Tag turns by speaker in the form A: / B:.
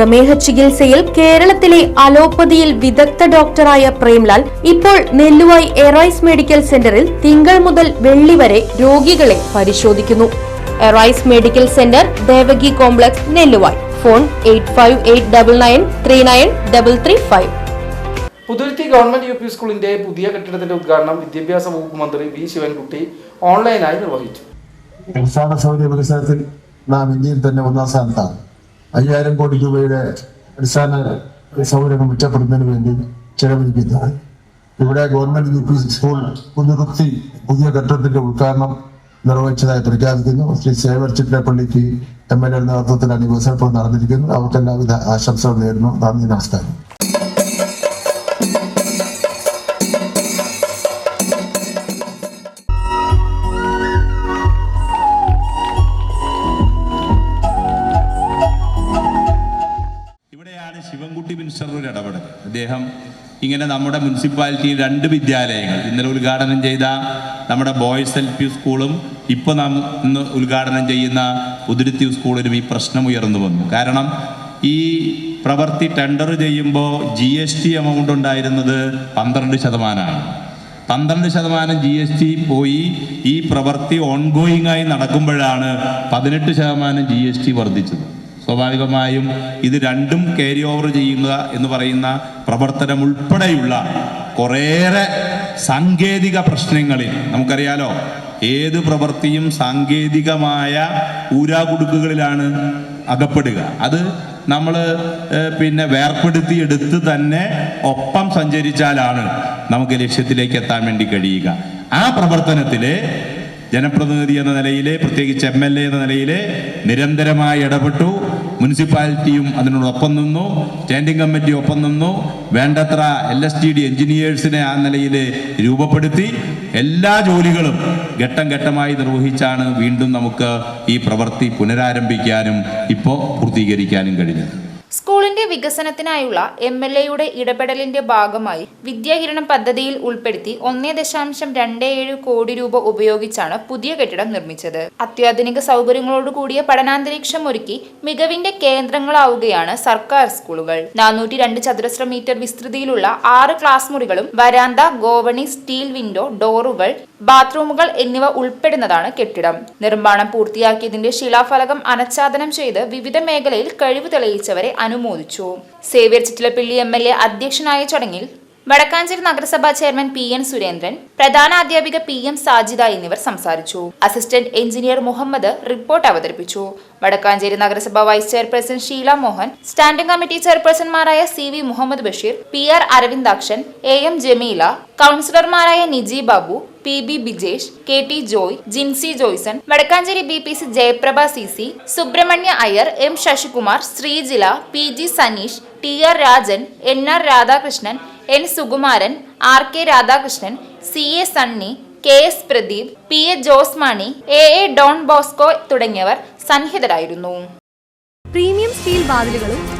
A: പ്രമേഹ ചികിത്സയിൽ കേരളത്തിലെ അലോപ്പതിയിൽ വിദഗ്ധ ഡോക്ടറായ പ്രേംലാൽ ഇപ്പോൾ നെല്ലുവായി എറൈസ് മെഡിക്കൽ സെന്ററിൽ തിങ്കൾ മുതൽ വെള്ളി വരെ രോഗികളെ പരിശോധിക്കുന്നു. Arise medical centre Devaki complex Nelluvayi. Phone eight five eight double nine three nine double three five.
B: Puthuruthy government U P സ്കൂളിന്റെ പുതിയ കെട്ടിടത്തിന്റെ ഉദ്ഘാടനം വിദ്യാഭ്യാസ വകുപ്പ് മന്ത്രി വി ശിവൻകുട്ടി ഓൺലൈനായി നിർവഹിച്ചു.
C: അടിസ്ഥാന സൗകര്യ വികസനത്തിൽ നാം ഇന്ത്യയിൽ തന്നെ ഒന്നാം സ്ഥാനത്താണ്. അയ്യായിരം കോടി രൂപയുടെ അടിസ്ഥാന സൗകര്യങ്ങൾ മെച്ചപ്പെടുന്നതിന് വേണ്ടി ചെലവഴിക്കുന്നത്. ഇവിടെ government U P school Puthuruthy പുതിയ കെട്ടിടത്തിന്റെ ഉദ്ഘാടനം നിർവഹിച്ചതായി പ്രഖ്യാപിക്കുന്നു. ശ്രീ സേവർ ചിറ്റപ്പള്ളിക്ക് എം എൽ എ നേതൃത്വത്തിലാണ് ഈ വികസനം ഇപ്പോൾ നടന്നിരിക്കുന്നത്. അവർക്കെല്ലാവിധ ആശംസകൾ നേരുന്നു. നന്ദി നമസ്കാരം.
D: മിനിസ്റ്ററുടെ ഇടപെടൽ. അദ്ദേഹം ഇങ്ങനെ നമ്മുടെ മുനിസിപ്പാലിറ്റിയിൽ രണ്ട് വിദ്യാലയങ്ങൾ ഇന്നലെ ഉദ്ഘാടനം ചെയ്ത നമ്മുടെ ബോയ്സ് എൽ പി സ്കൂളും ഇപ്പോൾ നാം ഇന്ന് ഉദ്ഘാടനം ചെയ്യുന്ന ഉതിരുത്തി സ്കൂളിലും ഈ പ്രശ്നം ഉയർന്നു വന്നു. കാരണം ഈ പ്രവൃത്തി ടെൻഡർ ചെയ്യുമ്പോൾ ജി എസ് ടി എമൗണ്ട് ഉണ്ടായിരുന്നത് പന്ത്രണ്ട് ശതമാനമാണ്. പന്ത്രണ്ട് ശതമാനം ജി എസ് ടി പോയി ഈ പ്രവൃത്തി ഓൺഗോയിങ് ആയി നടക്കുമ്പോഴാണ് പതിനെട്ട് ശതമാനം ജി എസ് ടി വർദ്ധിച്ചത്. സ്വാഭാവികമായും ഇത് രണ്ടും കാരി ഓവർ ചെയ്യുക എന്ന് പറയുന്ന പ്രവർത്തനം ഉൾപ്പെടെയുള്ള കുറേയേറെ സാങ്കേതിക പ്രശ്നങ്ങളിൽ നമുക്കറിയാലോ ഏത് പ്രവൃത്തിയും സാങ്കേതികമായ ഊരാകുടുക്കുകളിലാണ് അകപ്പെടുക. അത് നമ്മൾ പിന്നെ വേർപ്പെടുത്തി എടുത്ത് തന്നെ ഒപ്പം സഞ്ചരിച്ചാലാണ് നമുക്ക് ലക്ഷ്യത്തിലേക്ക് എത്താൻ വേണ്ടി കഴിയുക. ആ പ്രവർത്തനത്തിൽ ജനപ്രതിനിധി എന്ന നിലയിൽ പ്രത്യേകിച്ച് എം എൽ എ എന്ന നിലയിൽ നിരന്തരമായി ഇടപെട്ടു. മുനിസിപ്പാലിറ്റിയും അതിനോടൊപ്പം നിന്നു സ്റ്റാൻഡിംഗ് കമ്മിറ്റി ഒപ്പം നിന്നു വേണ്ടത്ര എൽ എസ് ടി ഡി എഞ്ചിനീയേഴ്സിനെ ആ നിലയിൽ രൂപപ്പെടുത്തി എല്ലാ ജോലികളും ഘട്ടം ഘട്ടമായി നിർവഹിച്ചാണ് വീണ്ടും നമുക്ക് ഈ പ്രവൃത്തി പുനരാരംഭിക്കാനും ഇപ്പോൾ പൂർത്തീകരിക്കാനും കഴിഞ്ഞത്.
E: സ്കൂളിന്റെ വികസനത്തിനായുള്ള എം എൽ എയുടെ ഇടപെടലിന്റെ ഭാഗമായി വിദ്യാകിരണം പദ്ധതിയിൽ ഉൾപ്പെടുത്തി ഒന്നേ ദശാംശം രണ്ട് ഏഴ് കോടി രൂപ ഉപയോഗിച്ചാണ് പുതിയ കെട്ടിടം നിർമ്മിച്ചത്. അത്യാധുനിക സൗകര്യങ്ങളോട് കൂടിയ പഠനാന്തരീക്ഷം ഒരുക്കി മികവിന്റെ കേന്ദ്രങ്ങളാവുകയാണ് സർക്കാർ സ്കൂളുകൾ. നാനൂറ്റി രണ്ട് ചതുരശ്ര മീറ്റർ വിസ്തൃതിയിലുള്ള ആറ് ക്ലാസ് മുറികളും വരാന്ത ഗോവണി സ്റ്റീൽ വിൻഡോ ഡോറുകൾ ബാത്റൂമുകൾ എന്നിവ ഉൾപ്പെടുന്നതാണ് കെട്ടിടം. നിർമ്മാണം പൂർത്തിയാക്കിയതിന്റെ ശിലാഫലകം അനച്ഛാദനം ചെയ്ത് വിവിധ മേഖലയിൽ കഴിവ് തെളിയിച്ചവരെ അനുമോദിച്ചു. Xavier Chittilappilly M L A അധ്യക്ഷനായ ചടങ്ങിൽ വടക്കാഞ്ചേരി നഗരസഭാ ചെയർമാൻ പി എൻ സുരേന്ദ്രൻ പ്രധാന അധ്യാപിക പി എം സാജിദ എന്നിവർ സംസാരിച്ചു. അസിസ്റ്റന്റ് എഞ്ചിനീയർ മുഹമ്മദ് റിപ്പോർട്ട് അവതരിപ്പിച്ചു. വടക്കാഞ്ചേരി നഗരസഭ vice chairperson Sheela Mohan standing committee ചെയർപേഴ്സൺമാരായ C V Muhammad Basheer P R Aravindakshan A M Jameela കൗൺസിലർമാരായ Niji Babu P B Bijesh K T Joy Jincy Joyson Vadakkanchery B P C Jayaprabha C C Subramanya Iyer M Sasikumar Sreejila P G Saneesh T R Rajan N R Radhakrishnan N Sukumaran R K Radhakrishnan C A Sunny K S Pradeep P A Jose Mani A A Don Bosco തുടങ്ങിയവർ സന്നിഹിതരായിരുന്നു.
F: Premium steel വാതിലുകളും